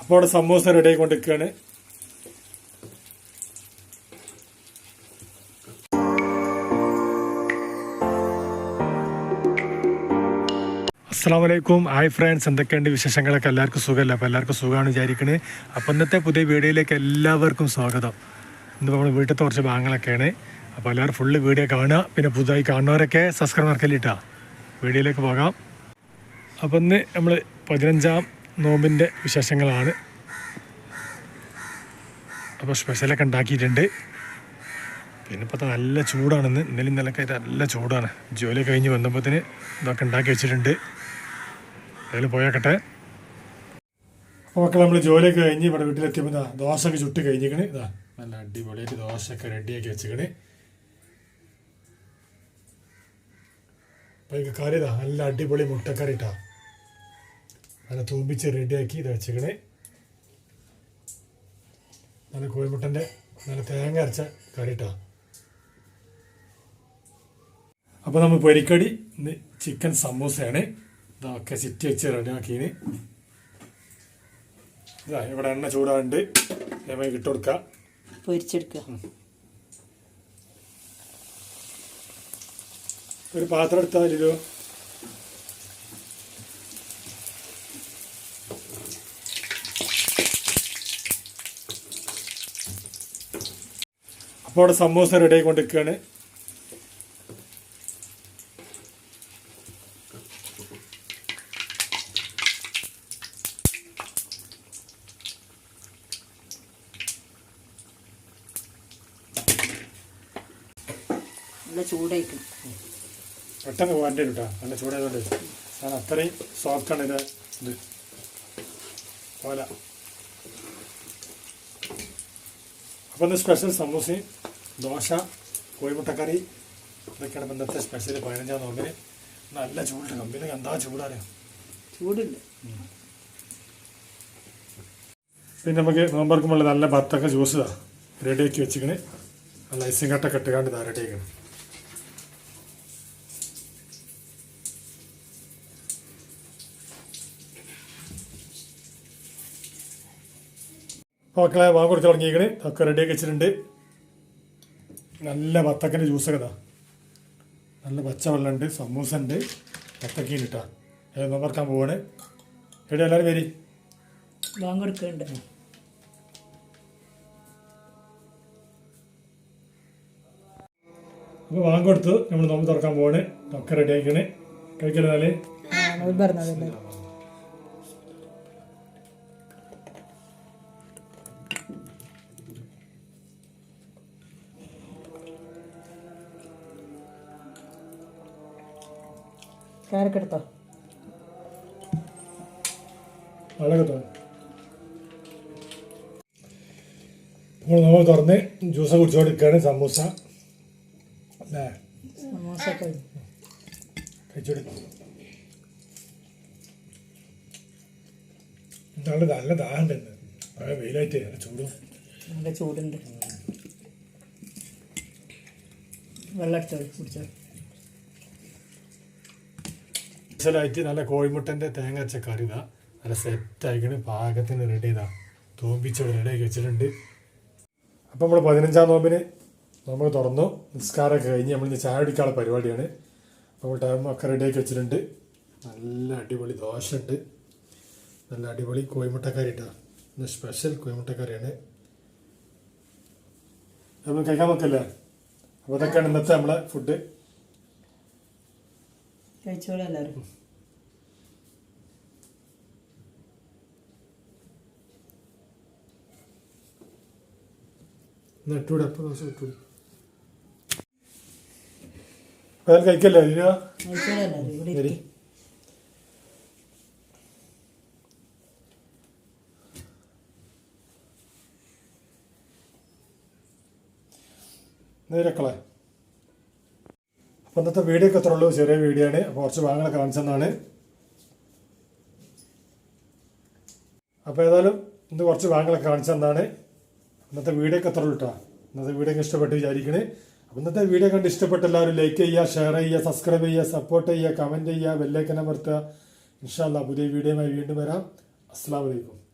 അപ്പോൾ അവിടെ സമൂസ റെഡി ആയിക്കൊണ്ടിരിക്കുകയാണ് അസ്സാം വലൈക്കും ഹായ് ഫ്രണ്ട്സ് എന്തൊക്കെയുണ്ട് വിശേഷങ്ങളൊക്കെ? എല്ലാവർക്കും സുഖമല്ല? അപ്പോൾ എല്ലാവർക്കും സുഖമാണ് വിചാരിക്കണേ. അപ്പോൾ ഇന്നത്തെ പുതിയ വീഡിയോയിലേക്ക് എല്ലാവർക്കും സ്വാഗതം. ഇന്ന് നമ്മൾ വീട്ടിലത്തെ കുറച്ച് ഭാഗങ്ങളൊക്കെയാണ്. അപ്പോൾ എല്ലാവരും ഫുള്ള് വീഡിയോ കാണുക. പിന്നെ പുതുതായി കാണുന്നവരൊക്കെ സബ്സ്ക്രൈബ് മറക്കല്ലിട്ടാ വീഡിയോയിലേക്ക് പോകാം. അപ്പോൾ ഇന്ന് നമ്മൾ പതിനഞ്ചാം നോമ്പിന്റെ വിശേഷങ്ങളാണ്. അപ്പോൾ സ്പെഷ്യലൊക്കെ ഉണ്ടാക്കിയിട്ടുണ്ട്. പിന്നെ ഇപ്പോൾ നല്ല ചൂടാണെന്ന്. ഇന്നലെ ഇന്നലൊക്കെ നല്ല ചൂടാണ്. ജോലി കഴിഞ്ഞ് വന്നപ്പോഴത്തേന് ഇതൊക്കെ ഉണ്ടാക്കി വെച്ചിട്ടുണ്ട്. അതിൽ പോയാക്കട്ടെ. ഓക്കെ നമ്മൾ ജോലിയൊക്കെ കഴിഞ്ഞ് ഇവിടെ വീട്ടിലെത്തിയപ്പോൾ ഇതാ ദോശയൊക്കെ ചുട്ട് കഴിഞ്ഞിക്കണ് ഇതാ നല്ല അടിപൊളിയായിട്ട് ദോശയൊക്കെ റെഡിയാക്കി വെച്ചിക്കണ് അപ്പോൾ ഈ കറി ഇതാ നല്ല അടിപൊളി മുട്ടക്കറി ഇട്ടാ. നല്ല തൂമ്പിച്ച് റെഡിയാക്കി ഇത് വെച്ചേക്കണേ. നല്ല കോഴിമുട്ടന്റെ നല്ല തേങ്ങ അരച്ച കറി ഇട്ടാ അപ്പോൾ നമ്മൾ പൊരിക്കടി ഇന്ന് ചിക്കൻ സമൂസയാണ്. ഇതൊക്കെ ചിറ്റി വെച്ച് റെഡിയാക്കിന് ഇതാ ഇവിടെ എണ്ണ ചൂടാണ്ട് ദയവായി ഇട്ട് കൊടുക്കാം. പൊരിച്ചെടുക്കുക. ഒരു പാത്രം എടുത്താൽ മതിയോ അപ്പോൾ അവിടെ സമൂസ റെഡി ആയിക്കൊണ്ടിരിക്കുകയാണ്. നല്ല ചൂടായിരിക്കും പെട്ടെന്ന് പോകാന്റെ കേട്ടോ നല്ല ചൂടായതുകൊണ്ട് സാധനം അത്രയും സോഫ്റ്റാണ് ഇത്. ഇത്. പോലെ അപ്പോൾ ഇന്ന് സ്പെഷ്യൽ സമൂസയും ദോശ കോഴിമുട്ടക്കറി ഇതൊക്കെയാണ് ഇന്നത്തെ സ്പെഷ്യൽ പതിനഞ്ചാം നോമ്പിന് നല്ല ചൂടുണ്ട് കമ്പിന് എന്താ ചൂടാറിയോ ചൂടില്ല പിന്നെ നമുക്ക് നോമ്പർക്കുമ്പോൾ നല്ല ഭത്തൊക്കെ ജ്യൂസ് റെഡിയാക്കി വെച്ചിക്കണ് നല്ല ഐസിങ് കട്ടൊക്കെ ഇട്ടുകാണ്ട് ഇതാ റെഡിയാക്കണം മക്കളെ വാങ്ങി കൊടുത്ത് തുടങ്ങിയിരിക്കണ് ഒക്കെ റെഡിയാക്കി വെച്ചിട്ടുണ്ട്. നല്ല ബത്തക്കന്റെ ജ്യൂസൊക്കെ ഇതാ. നല്ല പച്ചവെള്ളം ഉണ്ട് സമൂസ ഉണ്ട് ബത്തക്കയും കിട്ടാം ഏത് നോക്കാൻ പോവാണ്. എവിടെ എല്ലാവരും വരി. വാങ്ങെടുക്കുന്നുണ്ട് അപ്പോൾ വാങ്ങി കൊടുത്തു. നമ്മൾ നോമ്പ് തുറക്കാൻ പോവാണ്. ഒക്കെ റെഡി ആക്കണേ കഴിക്കല്ലേ നാല്? കാരൊക്കെ എടുത്തോ? വളരെ തോന്നും? നമ്മൾ തുറന്ന് ജ്യൂസ് കുടിച്ചുകൊണ്ടിരിക്കുകയാണ് സമൂസ. അല്ലേ? കഴിച്ചോടി നല്ല നല്ല ദാഹമുണ്ട് ഇന്ന് വെയിലായിട്ട് നല്ല ചൂടും. നല്ല ചൂടുണ്ട്. വെള്ളം എടുത്തോ കുടിച്ചോ? സ്പെഷ്യലായിട്ട് നല്ല കോഴിമുട്ടന്റെ തേങ്ങ വെച്ച കറി ഇതാ. നല്ല സെറ്റായിക്കണ് പാകത്തിന് റെഡി ഇതാ. തോമ്പിച്ച് റെഡി ആക്കി വെച്ചിട്ടുണ്ട്. അപ്പം നമ്മൾ പതിനഞ്ചാം നോമ്പിന് നമ്മൾ തുറന്നു. നിസ്കാരമൊക്കെ കഴിഞ്ഞ് നമ്മൾ ഇന്ന് ചായ കുടിക്കാനുള്ള പരിപാടിയാണ്. അപ്പോൾ നമ്മൾ ടൈം ഒക്കെ റെഡി ആക്കി വെച്ചിട്ടുണ്ട്. നല്ല അടിപൊളി ദോശ ഉണ്ട് നല്ല അടിപൊളി കോഴിമുട്ടക്കറി ഇട്ടാ. ഇന്ന് സ്പെഷ്യൽ കോഴിമുട്ടക്കറിയാണ്. നമ്മൾ കഴിക്കാൻ നോക്കല്ലേ? അപ്പോൾ അതൊക്കെയാണ് ഇന്നത്തെ നമ്മളെ ഫുഡ് കഴിച്ചോളൂ എല്ലാവരും. ഇന്ന് ഇട്ടൂടെ അപ്പോൾ ദോശ കഴിക്കല്ലേ ശരി. നേരക്കളെ അപ്പോൾ ഇന്നത്തെ വീഡിയോ ഒക്കെ ഉള്ളൂ. ചെറിയ വീഡിയോ ആണ്. അപ്പോൾ കുറച്ച് ഭാഗങ്ങളൊക്കെ കാണിച്ചെന്നാണ് അപ്പോൾ ഏതായാലും ഇന്ന് കുറച്ച് ഭാഗങ്ങളൊക്കെ കാണിച്ചെന്നാണ് ഇന്നത്തെ വീഡിയോ ഒക്കെ ഉള്ളൂ കേട്ടോ. ഇന്നത്തെ വീഡിയോ ഇഷ്ടപ്പെട്ട് വിചാരിക്കണേ. അപ്പോൾ ഇന്നത്തെ വീഡിയോ കണ്ട് ഇഷ്ടപ്പെട്ട എല്ലാവരും ലൈക്ക് ചെയ്യുക ഷെയർ ചെയ്യുക സബ്സ്ക്രൈബ് ചെയ്യുക സപ്പോർട്ട് ചെയ്യുക കമന്റ് ചെയ്യുക ബെല്ലൈക്കൻ അമർത്തുക. ഇൻഷാല്ല പുതിയ വീഡിയോയുമായി വീണ്ടും വരാം. അസ്സാം വലൈക്കും